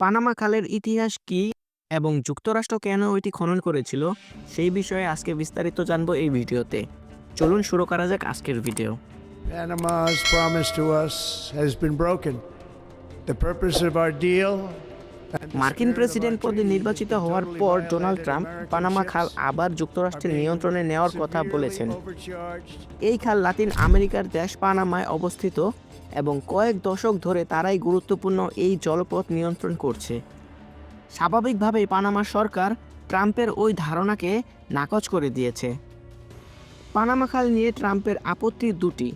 Panama খালের ইতিহাস কি এবং যুক্তরাষ্ট্র কেন এটি খনন করেছিল সেই বিষয়ে আজকে বিস্তারিত জানব এই ভিডিওতে চলুন শুরু করা যাক আজকের video Panama's promise to us has been broken. The purpose of our deal. মার্কিন প্রেসিডেন্ট পদে নির্বাচিত হওয়ার পর ডোনাল্ড ট্রাম্প পানামা খাল আবার যুক্তরাষ্ট্রের নিয়ন্ত্রণে নেওয়ার কথা বলেছেন এই খাল লাতিন আমেরিকার দেশ পানামায় অবস্থিত এবং কয়েক দশক ধরে তারাই গুরুত্বপূর্ণ এই জলপথ নিয়ন্ত্রণ করছে। স্বাভাবিকভাবেই পানামা সরকার ট্রাম্পের ওই ধারণাকে নাকচ করে দিয়েছে। পানামা খাল নিয়ে ট্রাম্পের আপত্তি দুটি।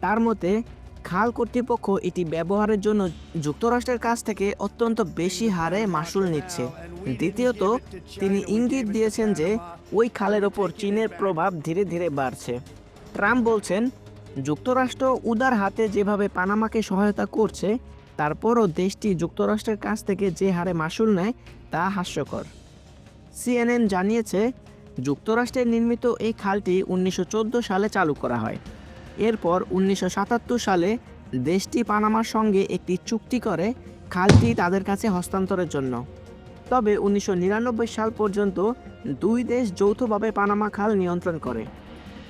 তার মতে, খাল কর্তৃপক্ষ এটি ব্যবহারের জন্য যুক্তরাষ্ট্রের কাছ থেকে অত্যন্ত বেশি হারে মাসুল নিচ্ছে। দ্বিতীয়ত, তিনি ইঙ্গিত দিয়েছেন যে ওই খালের ওপর চীনের প্রভাব ধীরে ধীরে বাড়ছে। ট্রাম্প বলছেন যুক্তরাষ্ট্র উদার হাতে যেভাবে পানামাকে সহায়তা করছে, তারপরও দেশটি যুক্তরাষ্ট্রের কাছ থেকে যে হারে মাসুল নেয়, তা হাস্যকর। সিএনএন জানিয়েছে যুক্তরাষ্ট্রে নির্মিত এই খালটি উনিশশো চোদ্দ সালে চালু করা হয়। এরপর উনিশশো সাতাত্তর সালে দেশটি পানামার সঙ্গে একটি চুক্তি করে খালটি তাদের কাছে হস্তান্তরের জন্য। তবে উনিশশো নিরানব্বই সাল পর্যন্ত দুই দেশ যৌথভাবে পানামা খাল নিয়ন্ত্রণ করে।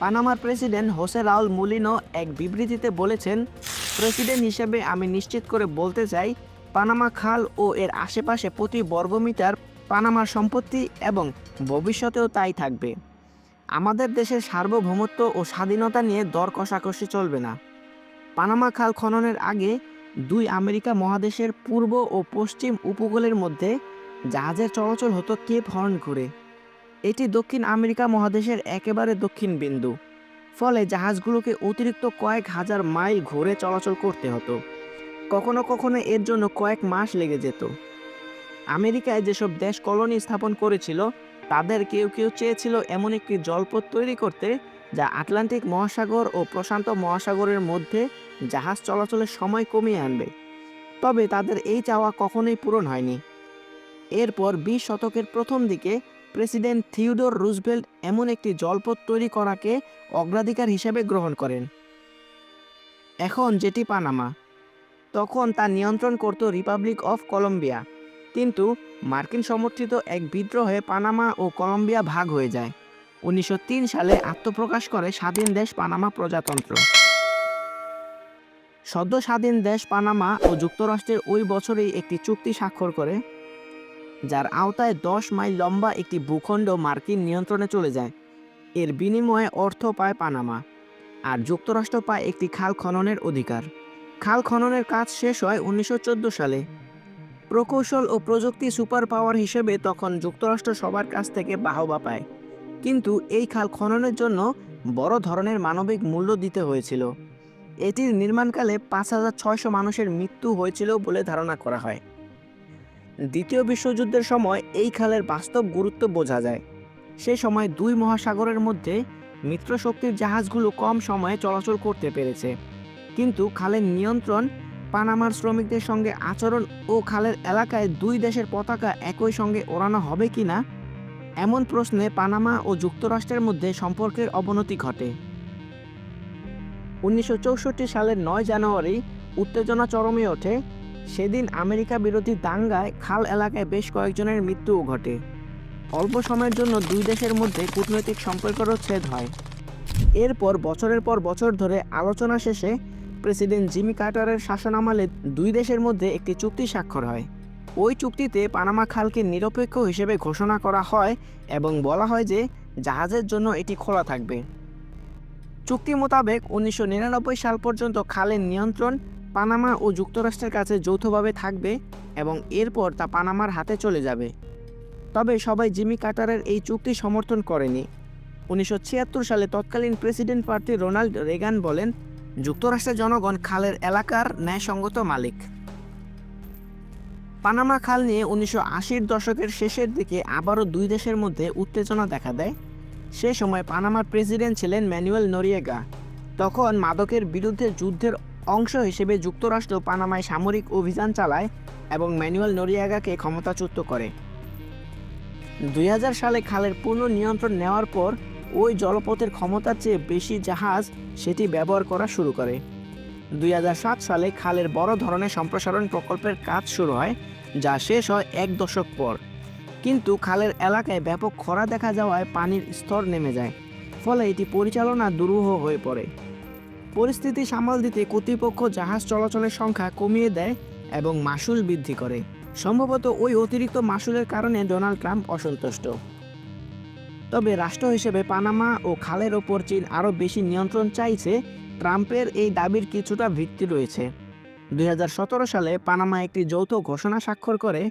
পানামার প্রেসিডেন্ট হোসে রাউল মুলিনো এক বিবৃতিতে বলেছেন, প্রেসিডেন্ট হিসেবে আমি নিশ্চিত করে বলতে চাই, পানামা খাল ও এর আশেপাশে প্রতি বর্গমিটার পানামার সম্পত্তি এবং ভবিষ্যতেও তাই থাকবে। আমাদের দেশের সার্বভৌমত্ব ও স্বাধীনতা নিয়ে দর কষাকষি চলবে না। পানামা খাল খননের আগে দুই আমেরিকা মহাদেশের পূর্ব ও পশ্চিম উপকূলের মধ্যে জাহাজের চলাচল হতো কেপ হর্ন ঘুরে এটি দক্ষিণ আমেরিকা মহাদেশের একেবারে দক্ষিণ বিন্দু। ফলে জাহাজগুলোকে অতিরিক্ত কয়েক হাজার মাইল ঘুরে চলাচল করতে হতো। কখনো কখনো এর জন্য কয়েক মাস লেগে যেত। আমেরিকায় যেসব দেশ কলোনি স্থাপন করেছিল, তাদের কেউ কেউ চেয়েছিল এমন একটি জলপথ তৈরি করতে, যা আটলান্টিক মহাসাগর ও প্রশান্ত মহাসাগরের মধ্যে জাহাজ চলাচলের সময় কমিয়ে আনবে। তবে তাদের এই চাওয়া কখনোই পূরণ হয়নি। এরপর বিশ শতকের প্রথম দিকে প্রেসিডেন্ট থিওডোর রুজভেল্ট এমন একটি জলপথ তৈরি করাকে অগ্রাধিকার হিসেবে গ্রহণ করেন। এখন যেটি পানামা। তখন তা নিয়ন্ত্রণ করত রিপাবলিক অফ কলম্বিয়া। কিন্তু মার্কিন সমর্থিত এক বিদ্রোহে পানামা ও কলম্বিয়া ভাগ হয়ে যায়। উনিশশো তিন সালে আত্মপ্রকাশ করে স্বাধীন দেশ পানামা প্রজাতন্ত্র। সদ্য স্বাধীন দেশ পানামা ও যুক্তরাষ্ট্রের ওই বছরেই একটি চুক্তি স্বাক্ষর করে। যার আওতায় দশ মাইল লম্বা একটি ভূখণ্ড মার্কিন নিয়ন্ত্রণে চলে যায়। এর বিনিময়ে অর্থ পায় পানামা আর যুক্তরাষ্ট্র পায় একটি খাল খননের অধিকার। খাল খননের কাজ শেষ হয় উনিশশো চোদ্দ সালে। প্রকৌশল ও প্রযুক্তি সুপার পাওয়ার হিসেবে তখন যুক্তরাষ্ট্র সবার কাছ থেকে বাহবা পায়। কিন্তু এই খাল খননের জন্য বড় ধরনের মানবিক মূল্য দিতে হয়েছিল। এটির নির্মাণকালে পাঁচ হাজার ছয়শো মানুষের মৃত্যু হয়েছিল বলে ধারণা করা হয়। দ্বিতীয় বিশ্বযুদ্ধের সময় এই খালের বাস্তব গুরুত্ব বোঝা যায়। সে সময় দুই মহাসাগরের মধ্যে মিত্রশক্তির জাহাজগুলো কম সময়ে চলাচল করতে পেরেছে। কিন্তু খালের নিয়ন্ত্রণ, পানামার শ্রমিকদের সঙ্গে আচরণ ও খালের এলাকায় দুই দেশের পতাকা একই সঙ্গে ওড়ানো হবে কিনা এমন প্রশ্নে পানামা ও যুক্তরাষ্ট্রের মধ্যে সম্পর্কের অবনতি ঘটে। উনিশশো চৌষট্টি সালের নয় জানুয়ারি উত্তেজনা চরমে ওঠে। সেদিন আমেরিকা বিরোধী দাঙ্গায় খাল এলাকায় বেশ কয়েকজনের মৃত্যুও ঘটে। অল্প সময়ের জন্য দুই দেশের মধ্যে কূটনৈতিক সম্পর্কেরও ছেদ হয়। এরপর বছরের পর বছর ধরে আলোচনা শেষে প্রেসিডেন্ট জিমি কার্টারের শাসনামলে দুই দেশের মধ্যে একটি চুক্তি স্বাক্ষর হয়। ওই চুক্তিতে পানামা খালকে নিরপেক্ষ হিসেবে ঘোষণা করা হয় এবং বলা হয় যে জাহাজের জন্য এটি খোলা থাকবে। চুক্তি মোতাবেক উনিশশো নিরানব্বই সাল পর্যন্ত খালের নিয়ন্ত্রণ পানামা ও যুক্তরাষ্ট্রের কাছে যৌথভাবে থাকবে এবং এরপর তা পানামার হাতে চলে যাবে। তবে সবাই জিমি কাটারের এই চুক্তি সমর্থন করেনি। উনিশশো ছিয়াত্তর সালে তৎকালীন প্রেসিডেন্ট প্রার্থী রোনাল্ড রেগান বলেন, যুক্তরাষ্ট্রের জনগণ খালের এলাকার ন্যায়সঙ্গত মালিক। পানামা খাল নিয়ে উনিশশো দশকের শেষের দিকে আবারও দুই দেশের মধ্যে উত্তেজনা দেখা দেয়। সে সময় পানামার প্রেসিডেন্ট ছিলেন ম্যানুয়েল নরিয়েগা। তখন মাদকের বিরুদ্ধে যুদ্ধের অংশ হিসেবে যুক্তরাষ্ট্র পানামায় সামরিক অভিযান চালায় এবং ম্যানুয়াল নরিয়াগাকে ক্ষমতাচ্যুত করে। দুই হাজার সালে খালের পূর্ণ নিয়ন্ত্রণ নেওয়ার পর ওই জলপথের ক্ষমতার চেয়ে বেশি জাহাজ সেটি ব্যবহার করা শুরু করে। দুই হাজার সাত সালে খালের বড় ধরনের সম্প্রসারণ প্রকল্পের কাজ শুরু হয়, যা শেষ হয় এক দশক পর। কিন্তু খালের এলাকায় ব্যাপক খরা দেখা যাওয়ায় পানির স্তর নেমে যায়, ফলে এটি পরিচালনা দুরূহ হয়ে পড়ে। পরিস্থিতি সামাল দিতে কর্তৃপক্ষ জাহাজ চলাচলের সংখ্যা কমিয়ে দেয় এবং মাসুল বৃদ্ধি করে। সম্ভবত ওই অতিরিক্ত মাসুলের কারণে ডোনাল্ড ট্রাম্প অসন্তুষ্ট। তবে রাষ্ট্র হিসেবে পানামা ও খালের ওপর চীন আরও বেশি নিয়ন্ত্রণ চাইছে, ট্রাম্পের এই দাবির কিছুটা ভিত্তি রয়েছে। দুই হাজার সতেরো সালে পানামা একটি যৌথ ঘোষণা স্বাক্ষর করে,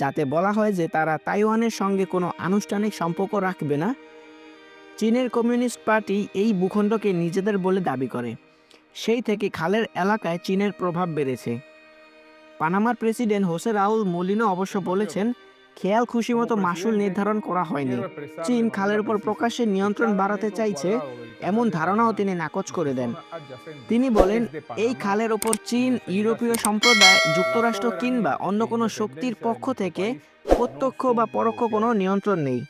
যাতে বলা হয় যে তারা তাইওয়ানের সঙ্গে কোনো আনুষ্ঠানিক সম্পর্ক রাখবে না। চীনের কমিউনিস্ট পার্টি এই ভূখণ্ডকে নিজেদের বলে দাবি করে। সেই থেকে খালের এলাকায় চীনের প্রভাব বেড়েছে। পানামার প্রেসিডেন্ট হোসে রাউল মলিনো অবশ্য বলেছেন, খেয়াল খুশি মতো মাসুল নির্ধারণ করা হয়নি। চীন খালের উপর প্রকাশ্যে নিয়ন্ত্রণ বাড়াতে চাইছে, এমন ধারণাও তিনি নাকচ করে দেন। তিনি বলেন, এই খালের ওপর চীন, ইউরোপীয় সম্প্রদায়, যুক্তরাষ্ট্র কিংবা অন্য কোনো শক্তির পক্ষ থেকে প্রত্যক্ষ বা পরোক্ষ কোনো নিয়ন্ত্রণ নেই।